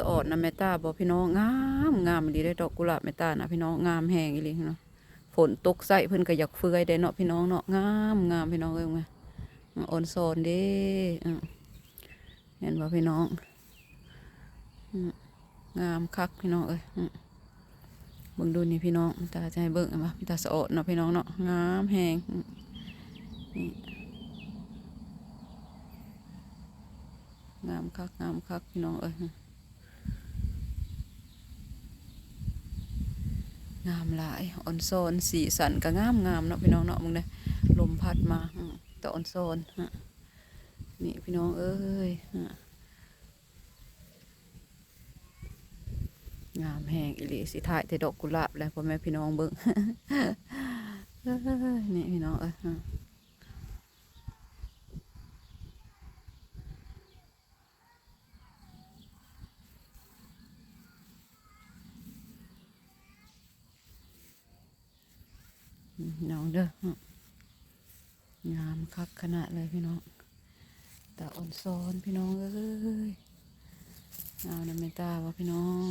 สะออดนะแม่ตาบอกพี่น้องงามงามดีได้ดอกกุหลาบแม่ตานะพี่น้องงามแหงอีหลีเนาะฝนตกใส่เพิ่นก็อยากเฟื่อยได้เนาะพี่น้องเนาะงามงามพี่น้องเอ้ยมาอ่อนโซนเด้เห็นบ่พี่น้องงามคักพี่น้องเอ้ยเบิ่งดูนี่พี่น้องตาจะให้เบิ่งมาพี่ตาสะอดเนาะพี่น้องเนาะงามแหงนี่งามคักงามคักพี่น้องเอ้ย งามหลายออนโซนสีสันก็งามงามเนาะพี่น้องเนาะมึงเนี่ยลมพัดมาแต่ออนโซนฮะนี่พี่น้องเอ้ยงามแหงอิลีสิถ่ายแต่ดอกกุหลาบแล้วพ่อแม่พี่น้องเบิ่งนี่พี่น้องเอ้ยฮะนี่ พี่น้องเด้องามคักขนาดเลยพี่น้องแต่อ่อนซอนพี่น้องเอ้ยงาน้ำเมตตาว่าพี่น้อง